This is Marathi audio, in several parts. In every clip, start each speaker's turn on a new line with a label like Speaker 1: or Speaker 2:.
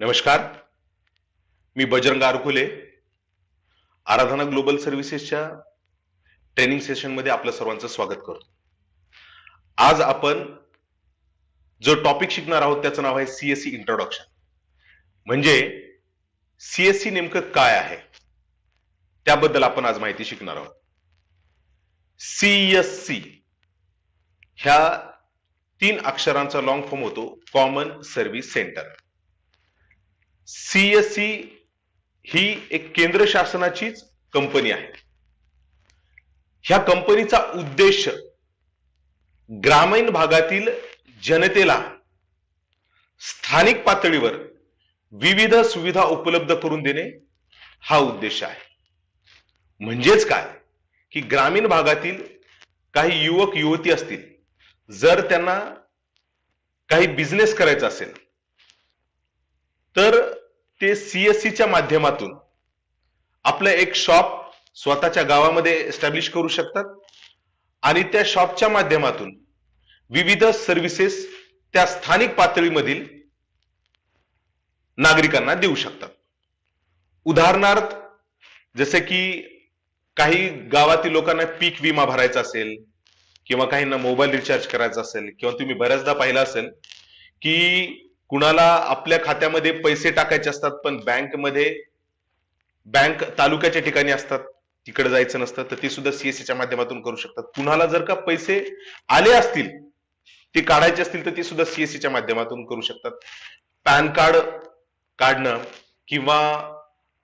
Speaker 1: नमस्कार. मी बजरंग आरकुले. आराधना ग्लोबल सर्व्हिसेसच्या ट्रेनिंग सेशनमध्ये आपलं सर्वांचं स्वागत करतो. आज आपण जो टॉपिक शिकणार आहोत त्याचं नाव आहे सीएससी इंट्रोडक्शन म्हणजे सीएससी नेमकं काय आहे? त्याबद्दल आपण आज माहिती शिकणार आहोत. सीएससी ह्या तीन अक्षरांचा लॉंग फॉर्म होतो कॉमन सर्व्हिस सेंटर सीएससी ही एक केंद्र शासनाचीच कंपनी आहे. ह्या कंपनीचा उद्देश ग्रामीण भागातील जनतेला स्थानिक पातळीवर विविध सुविधा उपलब्ध करून देणे हा उद्देश आहे. म्हणजेच काय? की ग्रामीण भागातील काही युवक युवती असतील जर त्यांना काही बिझनेस करायचा असेल तर ते सीएससीच्या माध्यमातून आपलं एक शॉप स्वतःच्या गावामध्ये एस्टॅब्लिश करू शकतात आणि त्या शॉपच्या माध्यमातून विविध सर्व्हिसेस त्या स्थानिक पातळीमधील नागरिकांना देऊ शकतात. उदाहरणार्थ जसे की काही गावातील लोकांना पीक विमा भरायचा असेल किंवा काहींना मोबाईल रिचार्ज करायचा असेल किंवा तुम्ही बऱ्याचदा पाहिलं असेल की कुणाला आपल्या खात्यामध्ये पैसे टाकायचे असतात पण बँकमध्ये बँक तालुक्याच्या ठिकाणी असतात तिकडे जायचं नसतं तर ते सुद्धा सीएससीच्या माध्यमातून करू शकतात. कुणाला जर का पैसे आले असतील ते काढायचे असतील तर ते सुद्धा सीएससीच्या माध्यमातून करू शकतात. पॅन कार्ड काढणं किंवा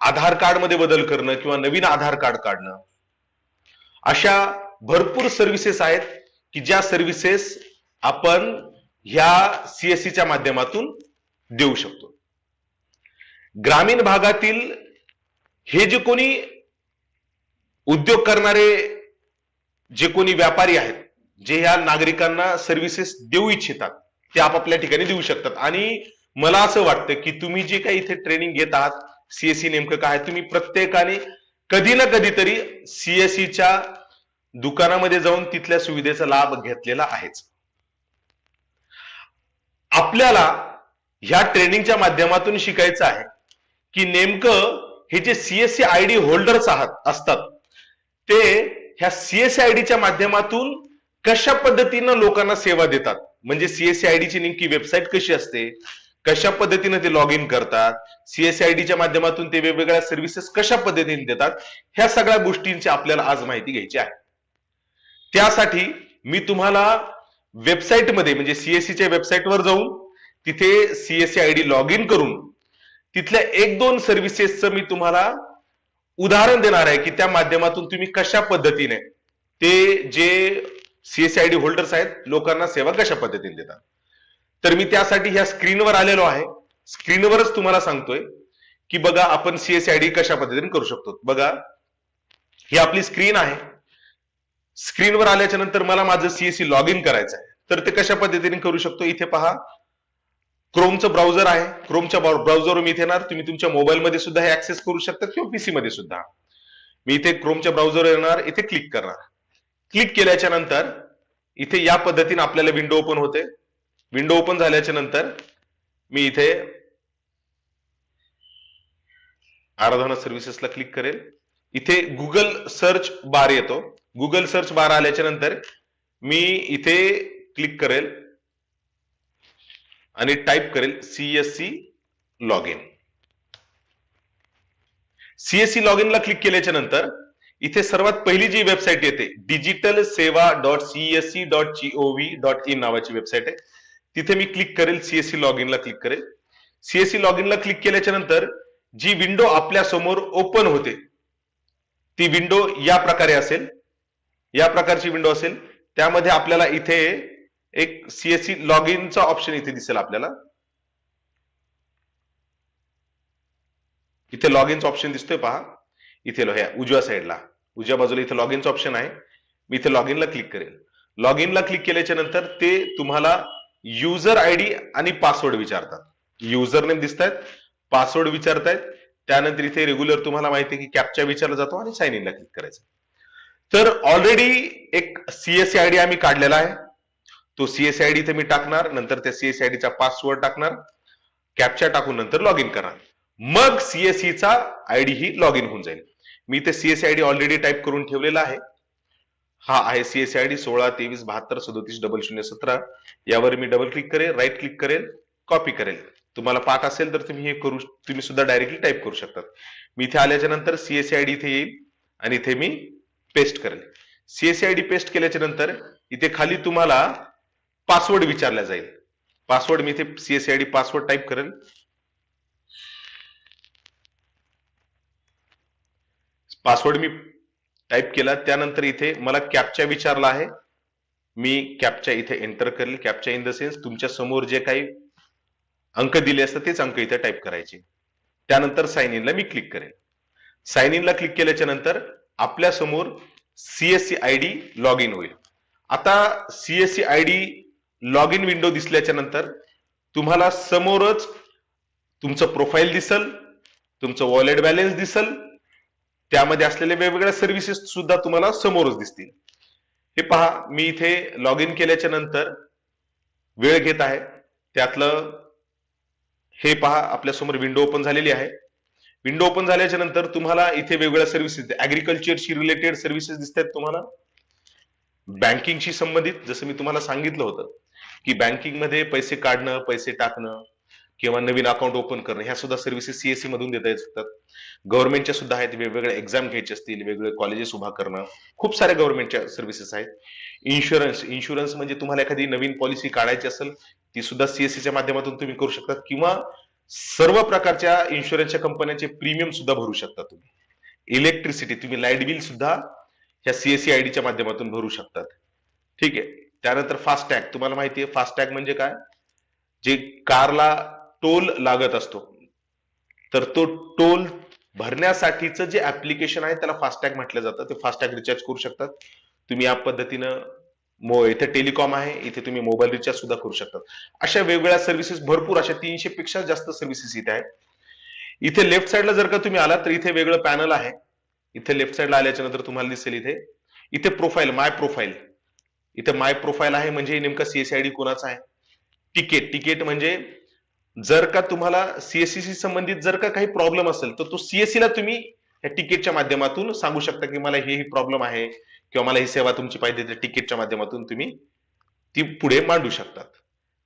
Speaker 1: आधार कार्डमध्ये बदल करणं किंवा नवीन आधार कार्ड काढणं अशा भरपूर सर्व्हिसेस आहेत की ज्या सर्व्हिसेस आपण ह्या सीएससीच्या माध्यमातून देऊ शकतो. ग्रामीण भागातील हे जे कोणी उद्योग करणारे जे कोणी व्यापारी आहेत जे ह्या नागरिकांना सर्व्हिसेस देऊ इच्छितात ते आपापल्या ठिकाणी देऊ शकतात. आणि मला असं वाटतं की तुम्ही जे काही इथे ट्रेनिंग घेत आहात सीएससी नेमकं काय तुम्ही प्रत्येकाने कधी ना कधीतरी सीएससीच्या दुकानामध्ये जाऊन तिथल्या सुविधेचा लाभ घेतलेला आहेच. आपल्याला ह्या ट्रेनिंगच्या माध्यमातून शिकायचं आहे की नेमकं हे जे सीएससी आय डी होल्डर्स आहात असतात ते ह्या सीएससी आय डीच्या माध्यमातून कशा पद्धतीनं लोकांना सेवा देतात? म्हणजे सीएससी आय ची नेमकी वेबसाईट कशी असते? कशा पद्धतीने ते लॉग इन करतात? सीएससी आय डीच्या माध्यमातून ते वेगवेगळ्या सर्व्हिसेस कशा पद्धतीने देतात? ह्या सगळ्या गोष्टींची आपल्याला आज माहिती घ्यायची आहे. त्यासाठी मी तुम्हाला वेबसाईटमध्ये म्हणजे सीएससीच्या वेबसाईटवर जाऊन तिथे CSC I D log in करून तिथल्या एक दोन सर्व्हिसेसचं मी तुम्हाला उदाहरण देणार आहे की त्या माध्यमातून तुम्ही कशा पद्धतीने ते जे सीएससी आय डी होल्डर्स आहेत लोकांना सेवा कशा पद्धतीने देतात. तर मी त्यासाठी ह्या स्क्रीनवर आलेलो आहे. स्क्रीनवरच तुम्हाला सांगतोय की बघा आपण सीएससी आय डी कशा पद्धतीने करू शकतो. बघा ही आपली स्क्रीन आहे. स्क्रीनवर आल्याच्यानंतर मला माझं सीएससी लॉग इन करायचं आहे तर ते कशा पद्धतीने करू शकतो? इथे पहा. क्रोमचं ब्राउझर आहे. क्रोमच्या ब्राउझरवर मी इथे येणार. तुम्ही तुमच्या मोबाईलमध्ये सुद्धा हे ऍक्सेस करू शकता किंवा पीसी मध्ये सुद्धा. मी इथे क्रोमच्या ब्राउझरवर येणार. इथे क्लिक करणार. क्लिक केल्याच्यानंतर इथे या पद्धतीने आपल्याला विंडो ओपन होते. विंडो ओपन झाल्याच्यानंतर मी इथे आराधना सर्व्हिसेसला क्लिक करेल. इथे गुगल सर्च बार येतो. गुगल सर्च बार आल्याच्यानंतर मी इथे क्लिक करेल आणि टाईप करेल CSC log in CSC log इनला click केल्याच्यानंतर इथे सर्वात पहिली जी वेबसाईट येते digital seva dot CSC dot GOV dot in नावाची वेबसाईट आहे. तिथे मी क्लिक करेल सीएससी लॉग इनला क्लिक करेल. सीएससी लॉग इनला क्लिक केल्याच्यानंतर जी विंडो आपल्यासमोर ओपन होते ती विंडो या प्रकारे असेल या प्रकारची विंडो असेल. त्यामध्ये आपल्याला इथे एक सीएससी लॉग इनचा ऑप्शन इथे दिसेल आपल्याला. इथे लॉग इनचा ऑप्शन दिसतोय पहा. इथे लो- ह्या उजव्या साईडला उजव्या बाजूला इथे लॉग इनचा ऑप्शन आहे. मी इथे लॉग इनला क्लिक करेल. लॉग इनला क्लिक केल्याच्यानंतर ते तुम्हाला युजर आयडी आणि पासवर्ड विचारतात. युजर नेम दिसतायत पासवर्ड विचारतायत त्यानंतर इथे रेग्युलर तुम्हाला माहिती आहे की कॅपचा विचारला जातो आणि साईन इनला क्लिक करायचं. तर ऑलरेडी एक सीएससी आयडी आम्ही काढलेला आहे. तो सीएससी आयडी इथे मी टाकणार नंतर त्या सीएससी आयडीचा पासवर्ड टाकणार कॅपच्या टाकून नंतर लॉग इन करणार. मग सीएससीचा आयडी ही लॉग इन होऊन जाईल. मी इथे सीएससी आयडी ऑलरेडी टाईप करून ठेवलेला आहे. हा आहे सीएससी आयडी सोळा तेवीस बहात्तर सदोतीस डबल शून्य सतरा. यावर मी डबल क्लिक करेल राईट क्लिक करेल कॉपी करेल. तुम्हाला पाठ असेल तर तुम्ही हे करू तुम्ही सुद्धा डायरेक्टली टाईप करू शकतात. मी इथे आल्याच्यानंतर सीएससी आयडी इथे येईल आणि इथे मी पेस्ट करेल. सीएससी आयडी पेस्ट केल्याच्यानंतर इथे खाली तुम्हाला पासवर्ड विचारला जाईल. पासवर्ड मी इथे सीएससी आयडी पासवर्ड टाईप करेल. पासवर्ड मी टाईप केला. त्यानंतर इथे मला कॅपचा विचारला आहे. मी कॅपच्या इथे एंटर करेल. कॅपच्या इन द सेन्स तुमच्यासमोर जे काही अंक दिले असतात तेच अंक इथे टाईप करायचे. त्यानंतर साइन इनला मी क्लिक करेन. साइन इनला क्लिक केल्याच्यानंतर आपल्यासमोर CSC I D log in होईल. आता CSC I D log in window दिसल्याच्या नंतर तुम्हाला समोरच तुमचं प्रोफाईल दिसल तुमचं वॉलेट बॅलेन्स दिसल त्यामध्ये असलेल्या वेगवेगळ्या सर्व्हिसेस सुद्धा तुम्हाला समोरच दिसतील. हे पहा मी इथे लॉग इन केल्याच्यानंतर वेळ घेत आहे. त्यातलं हे पहा आपल्यासमोर विंडो ओपन झालेली आहे. विंडो ओपन झाल्याच्यानंतर तुम्हाला इथे वेगवेगळ्या सर्व्हिसेस ऍग्रिकल्चरशी रिलेटेड सर्व्हिसेस दिसतात तुम्हाला. बँकिंगशी संबंधित जसं मी तुम्हाला सांगितलं होतं की बँकिंगमध्ये पैसे काढणं पैसे टाकणं किंवा नवीन अकाउंट ओपन करणं ह्या सुद्धा सर्व्हिसेस सीएससी मधून देता येत असतात. गव्हर्नमेंटच्या सुद्धा आहेत वेगवेगळ्या एक्झाम घ्यायचे असतील वेगवेगळे कॉलेजेस उभा करणं. खूप साऱ्या गव्हर्नमेंटच्या सर्व्हिसेस आहेत. इन्शुरन्स इन्शुरन्स म्हणजे तुम्हाला एखादी नवीन पॉलिसी काढायची असेल ती सुद्धा सीएससीच्या माध्यमातून तुम्ही करू शकता किंवा सर्व प्रकारच्या इन्शुरन्सच्या कंपन्यांचे प्रीमियम सुद्धा भरू शकता तुम्ही. इलेक्ट्रिसिटी तुम्ही लाइट बिल सुद्धा ह्या सीएससी आयडीच्या माध्यमातून भरू शकतात. ठीक आहे. त्यानंतर फास्टॅग तुम्हाला माहिती आहे फास्टॅग म्हणजे काय? जे कारला टोल लागत असतो. तर तो टोल भरण्यासाठीचं जे ऍप्लिकेशन आहे त्याला फास्टॅग म्हटलं जातं. ते फास्टॅग रिचार्ज करू शकतात. तुम्ही या पद्धतीनं मो इथे टेलिकॉम आहे. इथे तुम्ही मोबाईल रिचार्ज सुद्धा करू शकतात. अशा वेगवेगळ्या सर्व्हिसेस भरपूर अशा तीनशे पेक्षा जास्त सर्व्हिसेस इथे आहेत. इथे लेफ्ट साईडला जर का तुम्ही आलात तर इथे वेगळं पॅनल आहे. इथे लेफ्ट साईडला आल्याच्यानंतर तुम्हाला दिसेल इथे. इथे प्रोफाईल माय प्रोफाईल इथे माय प्रोफाईल आहे म्हणजे नेमका सीएसआयडी कोणाचा आहे? तिकीट तिकीट म्हणजे जर का तुम्हाला सीएससी संबंधित जर का काही प्रॉब्लेम असेल तर तो सीएससी ला तुम्ही या तिकीटच्या माध्यमातून सांगू शकता की मला हे ही प्रॉब्लेम आहे किंवा मला ही सेवा तुमची पाहिजे तर तिकीटच्या माध्यमातून तुम्ही ती पुढे मांडू शकतात.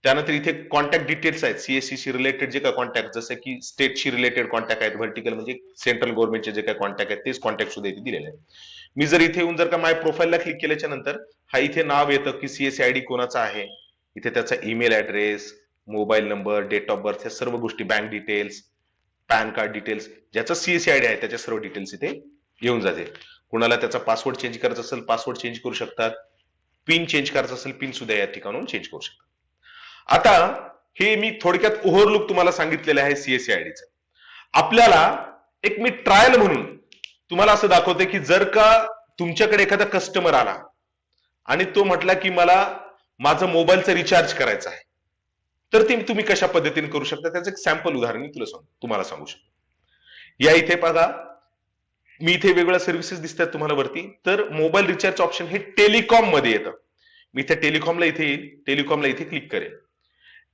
Speaker 1: त्यानंतर इथे कॉन्टॅक्ट डिटेल्स आहेत. सीएससी रिलेटेड जे काय कॉन्टॅक्ट जसं की स्टेटशी रिलेटेड कॉन्टॅक्ट आहेत व्हर्टिकल म्हणजे सेंट्रल गव्हर्नमेंटचे जे काय कॉन्टॅक्ट आहेत तेच कॉन्टॅक्ट सुद्धा इथे दिलेले आहेत. मी जर इथे येऊन जर का माय प्रोफाईलला क्लिक केल्याच्यानंतर हा इथे नाव येतं की सीएससी आयडी कोणाचा आहे इथे त्याचा email address mobile number date of birth या सर्व गोष्टी bank details PAN card details ज्याचा सीएससी आयडी आहे त्याच्या सर्व डिटेल्स इथे येऊन जाते कुणाला त्याचा पासवर्ड चेंज करायचा असेल पासवर्ड चेंज करू शकतात. पिन चेंज करायचा असेल पिन सुद्धा या ठिकाणून चेंज करू शकतात. आता हे मी थोडक्यात ओव्हरलुक तुम्हाला सांगितलेलं आहे सीएससी आयडीचं आपल्याला एक मी ट्रायल म्हणून तुम्हाला असं दाखवते की जर का तुमच्याकडे एखादा कस्टमर आला आणि तो म्हटला की मला माझं मोबाईलचं रिचार्ज करायचं आहे तर ते तुम्ही कशा पद्धतीने करू शकता? त्याचं एक सॅम्पल उदाहरण मी तुला सांग तुम्हाला सांगू शकतो. या इथे बघा. मी इथे वेगवेगळ्या सर्व्हिसेस दिसतात तुम्हाला वरती. तर मोबाईल रिचार्ज ऑप्शन हे टेलिकॉममध्ये येतं. मी इथे टेलिकॉमला इथे येईल. टेलिकॉमला इथे क्लिक करेल.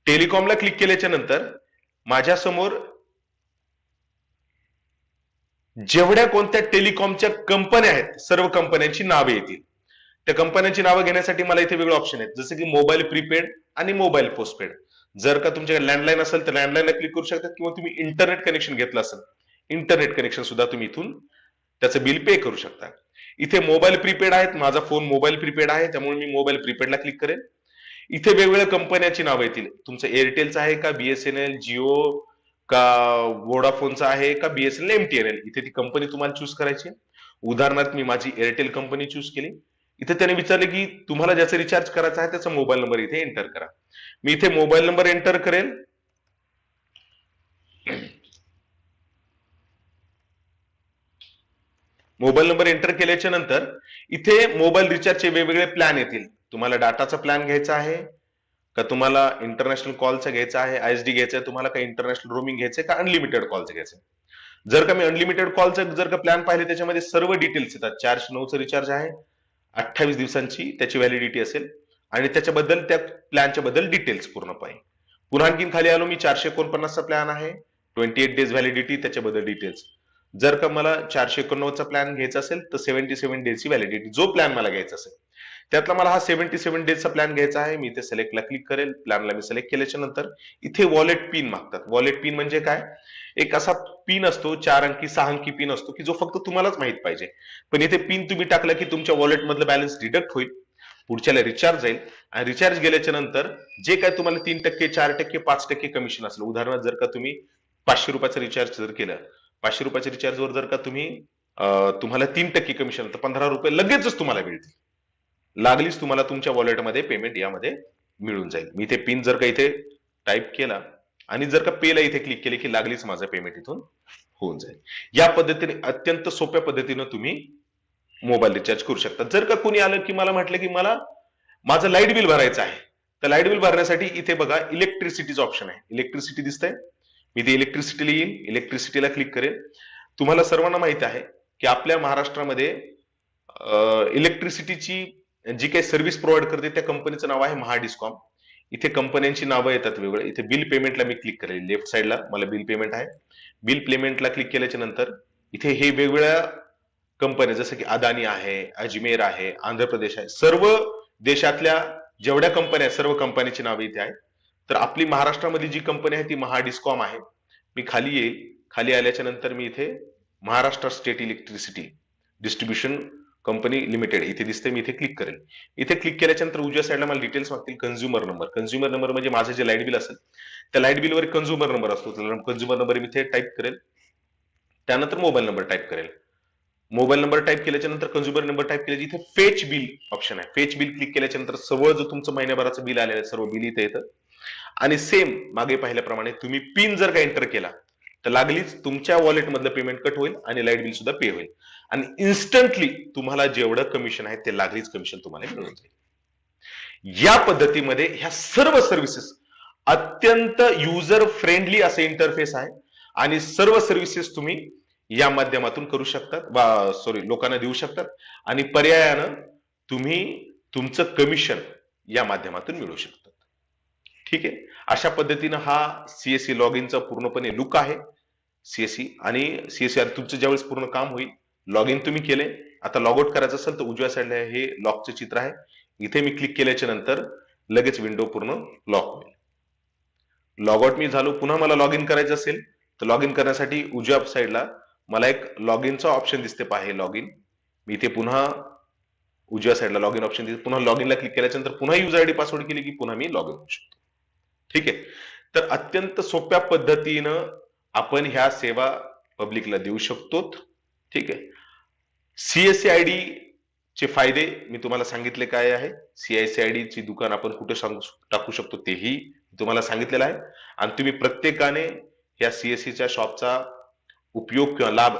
Speaker 1: टेलिकॉमला क्लिक केल्याच्यानंतर माझ्यासमोर जेवढ्या कोणत्या टेलिकॉमच्या कंपन्या आहेत सर्व कंपन्यांची नावे येतील. त्या कंपन्यांची नावं घेण्यासाठी मला इथे वेगळे ऑप्शन आहेत. जसं की मोबाईल प्रीपेड आणि मोबाईल पोस्टपेड जर का तुमच्याकडे लँडलाईन असेल तर लँडलाईनला क्लिक करू शकता किंवा तुम्ही इंटरनेट कनेक्शन घेतलं असेल इंटरनेट कनेक्शन सुद्धा तुम्ही इथून त्याचं बिल पे करू शकता. इथे मोबाईल प्रीपेड आहेत. माझा फोन मोबाईल प्रीपेड आहे. त्यामुळे मी मोबाईल प्रीपेडला क्लिक करेन. इथे वेगवेगळ्या कंपन्यांची नावं येतील. तुमचं एअरटेलचं आहे का? बीएसएनएल जिओ का? वोडाफोनचं आहे का? बीएसएनएल एमटीएनएल इथे ती कंपनी तुम्हाला चूज करायची उदाहरणार्थ मी माझी एअरटेल कंपनी चूज केली. इथे त्याने विचारले की तुम्हाला ज्याचा रिचार्ज करायचा आहे त्याचा मोबाईल नंबर इथे एंटर करा. मी इथे मोबाईल नंबर एंटर करेल. मोबाईल नंबर एंटर केल्याच्यानंतर इथे मोबाईल रिचार्जचे वेगवेगळे प्लॅन येतील. तुम्हाला डाटाचा प्लॅन घ्यायचा आहे का तुम्हाला इंटरनॅशनल कॉलचा घ्यायचा आहे आयएसडी घ्यायचा आहे तुम्हाला का इंटरनॅशनल रोमिंग घ्यायचं का अनलिमिटेड कॉलचं घ्यायचं जर का मी अनलिमिटेड कॉलचं जर का प्लॅन पाहिले त्याच्यामध्ये सर्व डिटेल्स येतात. चारशे नऊचं रिचार्ज आहे अठ्ठावीस दिवसांची त्याची व्हॅलिडिटी असेल. आणि त्याच्याबद्दल त्या प्लॅनच्या बद्दल डिटेल्स पूर्णपणे. पुन्हा आणखीन खाली आलो मी चारशे एकोणपन्नासचा प्लॅन आहे. ट्वेंटी एट डेज व्हॅलिडिटी त्याच्याबद्दल डिटेल्स जर का मला चारशे एकोणनव्वदचा प्लॅन घ्यायचा असेल तर सेव्हन्टी सेव्हन डेजची व्हॅलिडिटी जो प्लॅन मला घ्यायचा असेल. त्यातला मला हा सेव्हन्टी सेव्हन डेजचा प्लॅन घ्यायचा आहे. मी इथे सिलेक्टला क्लिक करेल. प्लॅनला मी सिलेक्ट केल्याच्यानंतर इथे वॉलेट पिन मागतात. वॉलेट पिन म्हणजे काय? एक असा पिन असतो चार अंकी सहा अंकी पिन असतो की जो फक्त तुम्हालाच माहीत पाहिजे. पण इथे पिन तुम्ही टाकला की तुमच्या वॉलेट मधलं बॅलन्स डिडक्ट होईल. पुढच्याला रिचार्ज जाईल. आणि रिचार्ज गेल्याच्यानंतर जे काय तुम्हाला तीन टक्के चार टक्के पाच टक्के कमिशन असलं. उदाहरणार्थ जर का तुम्ही पाचशे रुपयाचं रिचार्ज जर केलं पाचशे रुपयाच्या रिचार्जवर जर का तुम्ही तुम्हाला तीन टक्के कमिशन तर पंधरा रुपये लगेचच तुम्हाला मिळतील. लागलीच तुम्हाला तुमच्या वॉलेटमध्ये पेमेंट यामध्ये मिळून जाईल. मी इथे पिन जर का इथे टाईप केला आणि जर का पेला इथे क्लिक केले की लागलीच माझं पेमेंट इथून होऊन जाईल. या पद्धतीने अत्यंत सोप्या पद्धतीनं तुम्ही मोबाईल रिचार्ज करू शकता. जर का कोणी आलं की मला म्हटलं की मला माझं लाइट बिल भरायचं आहे तर लाइट बिल भरण्यासाठी इथे बघा इलेक्ट्रिसिटीचं ऑप्शन आहे. इलेक्ट्रिसिटी दिसतंय. मी ते इलेक्ट्रिसिटीला येईल इलेक्ट्रिसिटीला क्लिक करेल. तुम्हाला सर्वांना माहिती आहे की आपल्या महाराष्ट्रामध्ये इलेक्ट्रिसिटीची जी काही सर्व्हिस प्रोव्हाइड करते त्या कंपनीचं नाव आहे महाडिस्कॉम. इथे कंपन्यांची नावं येतात वेगळं इथे बिल पेमेंटला मी क्लिक करेल. लेफ्ट साईडला मला बिल पेमेंट आहे. बिल पेमेंटला क्लिक केल्याच्यानंतर इथे हे वेगवेगळ्या कंपन्या जसं की अदानी आहे अजमेर आहे आंध्र प्रदेश आहे सर्व देशातल्या जेवढ्या कंपन्या आहेत सर्व कंपन्यांची नावे इथे आहेत. तर आपली महाराष्ट्रामधली जी कंपनी आहे ती महाडिस्कॉम आहे. मी खाली येईल खाली आल्याच्यानंतर मी इथे Maharashtra state electricity distribution company limited इथे दिसते मी इथे क्लिक करेल. इथे क्लिक केल्याच्यानंतर उजव्या साईडला मला डिटेल्स मागतील कन्झ्युमर नंबर कन्झ्युमर नंबर म्हणजे माझं जे लाइट बिल असेल त्या लाइट बिलवर कन्झ्युमर नंबर असतो. कन्झ्युमर नंबर मी इथे टाईप करेल. त्यानंतर मोबाईल नंबर टाईप करेल. मोबाईल नंबर टाईप केल्याच्यानंतर कन्झ्युमर नंबर टाईप केल्याची इथे फेच बिल ऑप्शन आहे. फेच बिल क्लिक केल्याच्यानंतर सर्व जो तुमचं महिन्याभराचं बिल आलेलं आहे सर्व बिल इथे येतं. आणि सेम मागे पाहिल्याप्रमाणे तुम्ही पिन जर का एंटर केला तर लागलीच तुमच्या वॉलेट मधलं पेमेंट कट होईल आणि लाइट बिल सुद्धा पे होईल. आणि इन्स्टंटली तुम्हाला जेवढं कमिशन आहे ते लागलीच कमिशन तुम्हाला मिळून जाईल. या पद्धतीमध्ये ह्या सर्व सर्व्हिसेस अत्यंत युजर फ्रेंडली असे इंटरफेस आहे आणि सर्व सर्व्हिसेस तुम्ही या माध्यमातून करू शकतात सॉरी लोकांना देऊ शकतात आणि पर्यायानं तुम्ही तुमचं कमिशन या माध्यमातून मिळू शकतात. ठीक आहे? अशा पद्धतीनं हा सीएससी लॉग इनचा पूर्णपणे लुक आहे. सीएससी आणि सीएससी तुमचं ज्यावेळेस पूर्ण काम होईल लॉग इन तुम्ही केले. आता लॉग आउट करायचं असेल तर उजव्या साईडला हे लॉकचे चित्र आहे. इथे मी क्लिक केल्याच्यानंतर लगेच विंडो पूर्ण लॉक होईल. लॉग आउट मी झालो. पुन्हा मला लॉग इन करायचं असेल तर लॉग इन करण्यासाठी उजव्या साईडला मला एक लॉग इनचा ऑप्शन दिसते पाहे लॉग इन मी इथे पुन्हा उजव्या साईडला लॉग इन ऑप्शन दिसते. पुन्हा लॉग इनला क्लिक केल्याच्यानंतर पुन्हा युजर आयडी पासवर्ड केली की पुन्हा मी लॉग इन होऊ शकतो. ठीक आहे? तर अत्यंत सोप्या पद्धतीनं आपण ह्या सेवा पब्लिकला देऊ शकतो ठीक आहे? सीएससी आय डी चे फायदे मी तुम्हाला सांगितले काय आहे? सीआयसीआयडी ची दुकान आपण कुठे सांगू टाकू शकतो तेही तुम्हाला सांगितलेलं आहे. आणि तुम्ही प्रत्येकाने या सीएससीच्या शॉपचा उपयोग किंवा लाभ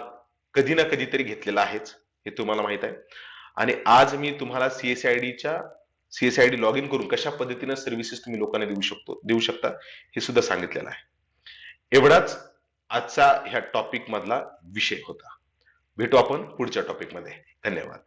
Speaker 1: कधी ना कधीतरी घेतलेला आहेच हे तुम्हाला माहीत आहे. आणि आज मी तुम्हाला सीएसआयडीच्या सीएसआयडी लॉग इन करून कशा पद्धतीने सर्व्हिसेस तुम्ही लोकांना देऊ शकतो देऊ शकता हे सुद्धा सांगितलेलं आहे. एवढाच आजचा ह्या टॉपिक मधला विषय होता. भेटू आपण पुढच्या टॉपिकमध्ये धन्यवाद.